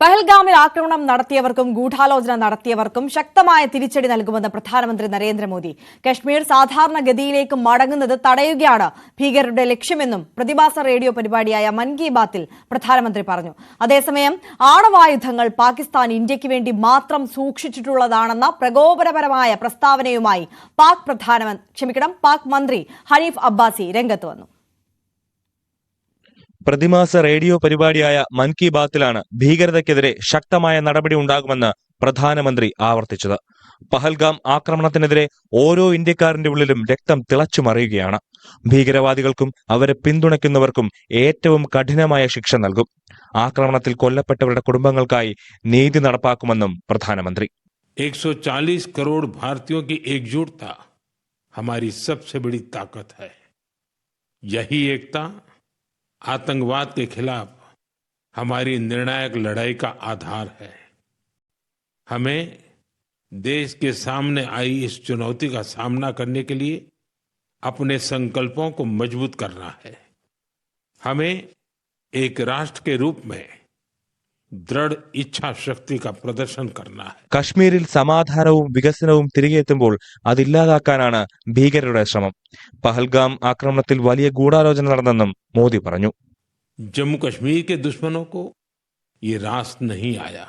പഹൽഗാമിൽ ആക്രമണം നടത്തിയവർക്കും ഗൂഢാലോചന നടത്തിയവർക്കും ശക്തമായ തിരിച്ചടി നൽകുമെന്ന് പ്രധാനമന്ത്രി നരേന്ദ്രമോദി. കശ്മീർ സാധാരണഗതിയിലേക്ക് മടങ്ങുന്നത് തടയുകയാണ് ഭീകരരുടെ ലക്ഷ്യമെന്നും പ്രതിഭാസ റേഡിയോ പരിപാടിയായ മൻ കി ബാത്തിൽ പ്രധാനമന്ത്രി പറഞ്ഞു. അതേസമയം ആണവായുധങ്ങൾ പാകിസ്ഥാൻ ഇന്ത്യയ്ക്ക് വേണ്ടി മാത്രം സൂക്ഷിച്ചിട്ടുള്ളതാണെന്ന പ്രകോപനപരമായ പ്രസ്താവനയുമായി പാക് പ്രധാനമന്ത്രി ക്ഷമിക്കണം പാക് മന്ത്രി ഹനീഫ് അബ്ബാസി രംഗത്ത് വന്നു. പ്രതിമാസ റേഡിയോ പരിപാടിയായ മൻ കി ബാത്തിലാണ് ഭീകരതയ്ക്കെതിരെ ശക്തമായ നടപടി ഉണ്ടാകുമെന്ന് പ്രധാനമന്ത്രി ആവർത്തിച്ചത് പഹൽഗാം ആക്രമണത്തിനെതിരെ ഓരോ ഇന്ത്യക്കാരന്റെ ഉള്ളിലും രക്തം തിളച്ചുമറിയുകയാണ് ഭീകരവാദികൾക്കും അവരെ പിന്തുണയ്ക്കുന്നവർക്കും ഏറ്റവും കഠിനമായ ശിക്ഷ നൽകും ആക്രമണത്തിൽ കൊല്ലപ്പെട്ടവരുടെ കുടുംബങ്ങൾക്കായി നീതി നടപ്പാക്കുമെന്നും പ്രധാനമന്ത്രി 140 करोड़ भारतीयों की एकजुटता हमारी सबसे बड़ी ताकत है यही एकता आतंकवाद के खिलाफ हमारी निर्णायक लड़ाई का आधार है। हमें देश के सामने आई इस चुनौती का सामना करने के लिए अपने संकल्पों को मज़बूत करना है। हमें एक राष्ट्र के रूप में दृढ़ इच्छा शक्ति का प्रदर्शन करना है കശ്മീരിൽ സമാധാനവും വികസനവും തിരികെ എത്തുമ്പോൾ അതില്ലാതാക്കാനാണ് ഭീകരരുടെ ശ്രമം പഹൽഗാം ആക്രമണത്തിൽ വലിയ ഗൂഢാലോചന നടന്നെന്നും മോദി പറഞ്ഞു जम्मू कश्मीर के दुश्मनों को ये रास नहीं आया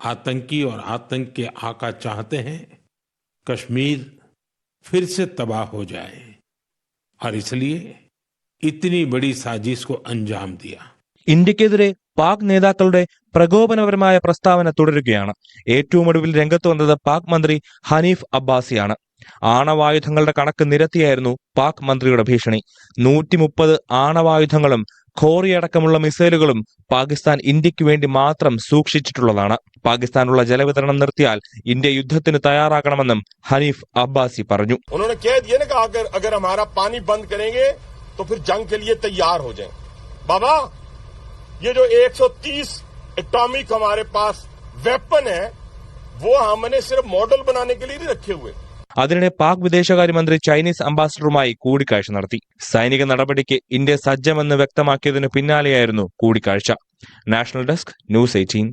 आतंकी और आतंक के आका चाहते हैं कश्मीर फिर से तबाह हो जाए और इसलिए इतनी बड़ी साजिश को अंजाम दिया ഇന്ത്യക്കെതിരെ പാക് നേതാക്കളുടെ പ്രകോപനപരമായ പ്രസ്താവന തുടരുകയാണ്. ഏറ്റവും ഒടുവിൽ രംഗത്ത് വന്നത് പാക് മന്ത്രി ഹനീഫ് അബ്ബാസിയാണ്. ആണവായുധങ്ങളുടെ കണക്ക് നിരത്തിയായിരുന്നു പാക് മന്ത്രിയുടെ ഭീഷണി. നൂറ്റി മുപ്പത് ആണവായുധങ്ങളും ഖോറിയടക്കമുള്ള മിസൈലുകളും പാകിസ്ഥാൻ ഇന്ത്യയ്ക്ക് വേണ്ടി മാത്രം സൂക്ഷിച്ചിട്ടുള്ളതാണ്. പാകിസ്ഥാനുള്ള ജലവിതരണം നിർത്തിയാൽ ഇന്ത്യ യുദ്ധത്തിന് തയ്യാറാകണമെന്നും ഹനീഫ് അബ്ബാസി പറഞ്ഞു. ബാബാ ये जो 130 एटॉमिक हमारे पास वेपन है वो हमने सिर्फ मॉडल बनाने के लिए नहीं रखे हुए അതിനിടെ പാക് വിദേശകാര്യമന്ത്രി ചൈനീസ് അംബാസഡറുമായി കൂടിക്കാഴ്ച നടത്തി സൈനിക നടപടിക്ക് ഇന്ത്യ സജ്ജമെന്ന് വ്യക്തമാക്കിയതിനു പിന്നാലെയായിരുന്നു കൂടിക്കാഴ്ച നാഷണൽ ഡെസ്ക് ന്യൂസ് എയ്റ്റീൻ